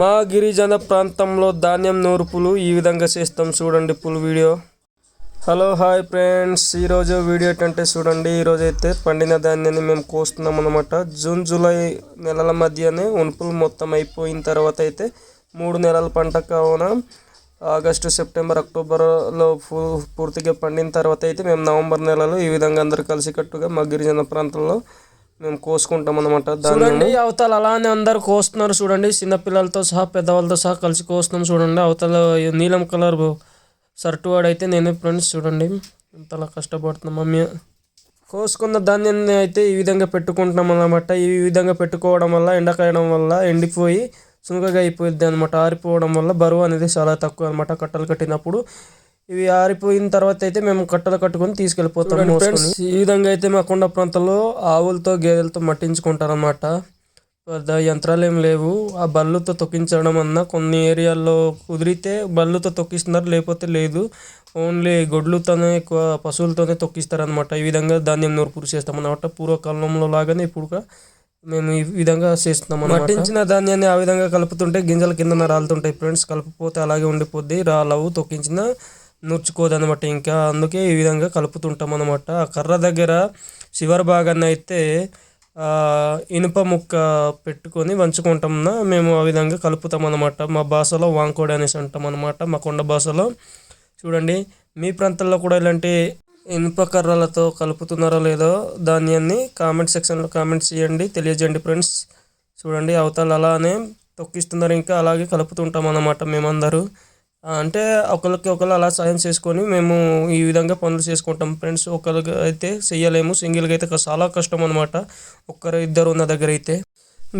మా గిరిజన ప్రాంతంలో ధాన్యం నూర్పులు ఈ విధంగా చేస్తాం చూడండి పులు వీడియో. Hello hi friends. ఈరోజు వీడియో ఏంటంటే చూడండి ఈరోజు అయితే పండిన ధాన్యాన్ని మేము కోస్తున్నాం అనమాట జూన్ జూలై నెలల మధ్యనే ఉనుపులు మొత్తం అయిపోయిన తర్వాత అయితే మూడు నెలల పంట కావున ఆగస్టు సెప్టెంబర్ అక్టోబర్లో పూర్తిగా పండిన తర్వాత అయితే మేము నవంబర్ నెలలో ఈ విధంగా అందరు కలిసికట్టుగా మా గిరిజన ప్రాంతంలో మేము కోసుకుంటాం అనమాట చూడండి అవతల అలానే అందరు కోస్తున్నారు చూడండి. చిన్నపిల్లలతో సహా పెద్దవాళ్ళతో సహా కలిసి కోస్తున్నాం చూడండి. అవతల నీలం కలర్ షర్ట్ వాడైతే నేనే ఫ్రెండ్స్ చూడండి. ఇంతలా కష్టపడుతున్నాం మమ్మీ. కోసుకున్న ధాన్యాన్ని అయితే ఈ విధంగా పెట్టుకుంటున్నాం అనమాట ఈ విధంగా పెట్టుకోవడం వల్ల ఎండకాయడం వల్ల ఎండిపోయి సునుకగా అయిపోయింది అనమాట ఆరిపోవడం వల్ల బరువు అనేది చాలా తక్కువ అనమాట కట్టలు కట్టినప్పుడు ఇవి ఆరిపోయిన తర్వాత అయితే మేము కట్టలు కట్టుకొని తీసుకెళ్ళిపోతాం ఈ విధంగా అయితే మా కొండ ప్రాంతంలో ఆవులతో గేదెలతో మట్టించుకుంటారు అనమాట పెద్ద యంత్రాలు ఏం లేవు. ఆ బళ్ళుతో తొక్కించడం అన్న కొన్ని ఏరియాల్లో కుదిరితే బళ్ళుతో తొక్కిస్తున్నారు లేకపోతే లేదు. ఓన్లీ గొడ్లతోనే ఎక్కువ పశువులతోనే తొక్కిస్తారు అనమాట ఈ విధంగా ధాన్యం నూర్పురు చేస్తాం అనమాట పూర్వకాలంలో లాగానే ఇప్పుడు మేము ఈ విధంగా చేస్తున్నాం మట్టించిన ధాన్యాన్ని ఆ విధంగా కలుపుతుంటే గింజల కింద రాలుతుంటాయి ఫ్రెండ్స్. కలుపుపోతే అలాగే ఉండిపోద్ది. రాలవు తొక్కించిన నూర్చుకోదనమాట ఇంకా అందుకే ఈ విధంగా కలుపుతుంటాం అనమాట ఆ కర్ర దగ్గర చివరి భాగాన్ని అయితే ఇనుప ముక్క పెట్టుకొని వంచుకుంటాం మేము ఆ విధంగా కలుపుతాం అనమాట మా భాషలో వాంకోడి అనేసి అంటాం అనమాట మా కొండ భాషలో. చూడండి మీ ప్రాంతంలో కూడా ఇలాంటి ఇనుప కర్రలతో కలుపుతున్నారో లేదో ధాన్యాన్ని కామెంట్ సెక్షన్లో కామెంట్స్ చేయండి తెలియజేయండి ఫ్రెండ్స్. చూడండి అవతల అలానే తొక్కిస్తున్నారు. ఇంకా అలాగే కలుపుతుంటాం అన్నమాట మేమందరూ. అంటే ఒకరికి ఒకరు అలా సాయం చేసుకొని మేము ఈ విధంగా పనులు చేసుకుంటాం. ఫ్రెండ్స్ ఒకరికి అయితే చెయ్యలేము. సింగిల్గా అయితే చాలా కష్టం అనమాట ఒక్కరు ఇద్దరు ఉన్న దగ్గర అయితే.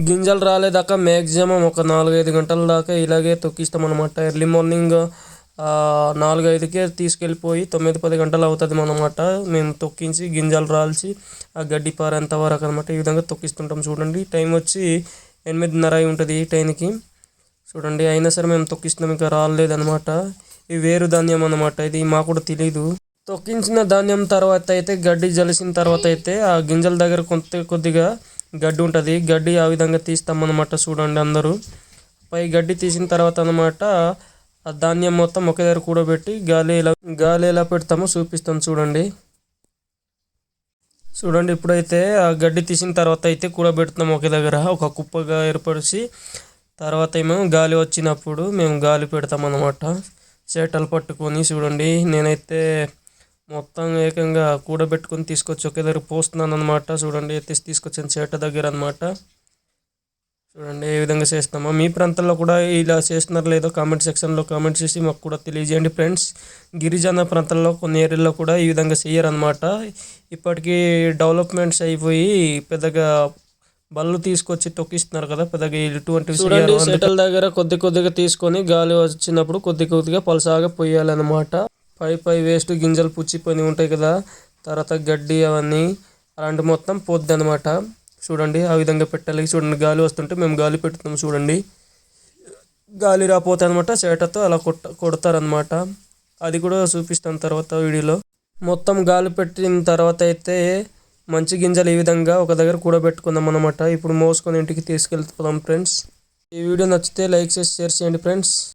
గింజలు రాలేదాకా మ్యాక్సిమం ఒక నాలుగైదు గంటల దాకా ఇలాగే తొక్కిస్తాం అనమాట ఎర్లీ మార్నింగ్ నాలుగైదుకే తీసుకెళ్ళిపోయి తొమ్మిది పది గంటలు అవుతుంది అనమాట మేము తొక్కించి గింజలు రాల్చి ఆ గడ్డి పారేంత వరకు అనమాట ఈ విధంగా తొక్కిస్తుంటాం. చూడండి టైం వచ్చి ఎనిమిదిన్నర అయి ఉంటుంది ఈ టైంకి. చూడండి అయినా సరే మేము తొక్కిస్తున్నాం ఇంకా రాలేదనమాట ఇది వేరు ధాన్యం అనమాట ఇది మాకు కూడా తెలియదు తొక్కించిన ధాన్యం తర్వాత అయితే గడ్డి జలిసిన తర్వాత అయితే ఆ గింజల దగ్గర కొంత కొద్దిగా గడ్డి ఉంటుంది. గడ్డి ఆ విధంగా తీస్తామన్నమాట చూడండి అందరూ. పై గడ్డి తీసిన తర్వాత అనమాట ఆ ధాన్యం మొత్తం ఒకే దగ్గర కూడబెట్టి గాలి ఎలా గాలి ఎలా పెడతామో చూపిస్తాం చూడండి. చూడండి ఇప్పుడైతే ఆ గడ్డి తీసిన తర్వాత అయితే కూడబెడుతున్నాం ఒకే దగ్గర. ఒక కుప్పగా ఏర్పరిచి తర్వాత ఏమో గాలి వచ్చినప్పుడు మేము గాలి పెడతాం అన్నమాట చేటలు పట్టుకొని చూడండి నేనైతే మొత్తం ఏకంగా కూడబెట్టుకొని తీసుకొచ్చి ఒకే దగ్గర పోస్తున్నాను అనమాట చూడండి తీసి తీసుకొచ్చాను చేట దగ్గర అనమాట చూడండి ఏ విధంగా చేస్తామో మీ ప్రాంతంలో కూడా ఇలా చేస్తున్నారు లేదో కామెంట్ సెక్షన్లో కామెంట్ చేసి మాకు కూడా తెలియజేయండి ఫ్రెండ్స్. గిరిజన ప్రాంతాల్లో కొన్ని ఏరియాల్లో కూడా ఈ విధంగా చేయరనమాట ఇప్పటికీ డెవలప్మెంట్స్ అయిపోయి పెద్దగా బళ్ళు తీసుకొచ్చి తొక్కిస్తున్నారు కదా పెద్దగా ఇటువంటి సెటల్ దగ్గర కొద్ది కొద్దిగా తీసుకొని గాలి వచ్చినప్పుడు కొద్ది కొద్దిగా పలసాగా పొయ్యాలన్నమాట. పై పై వేస్ట్ గింజలు పుచ్చిపోయి ఉంటాయి కదా తర్వాత గడ్డి అవన్నీ అలాంటి మొత్తం పోద్ది అనమాట చూడండి ఆ విధంగా పెట్టాలి. చూడండి గాలి వస్తుంటే మేము గాలి పెడుతున్నాం చూడండి. గాలి రాపోతే అనమాట చేటతో అలా కొట్ట కొడతారనమాట అది కూడా చూపిస్తాను తర్వాత వీడియోలో. మొత్తం గాలి పెట్టిన తర్వాత అయితే మంచి గింజలు ఈ విధంగా ఒక దగ్గర కూడబెట్టుకుందాం అనమాట ఇప్పుడు మోసుకొని ఇంటికి తీసుకెళ్తాం ఫ్రెండ్స్. ఈ వీడియో నచ్చితే లైక్ చేసి షేర్ చేయండి ఫ్రెండ్స్.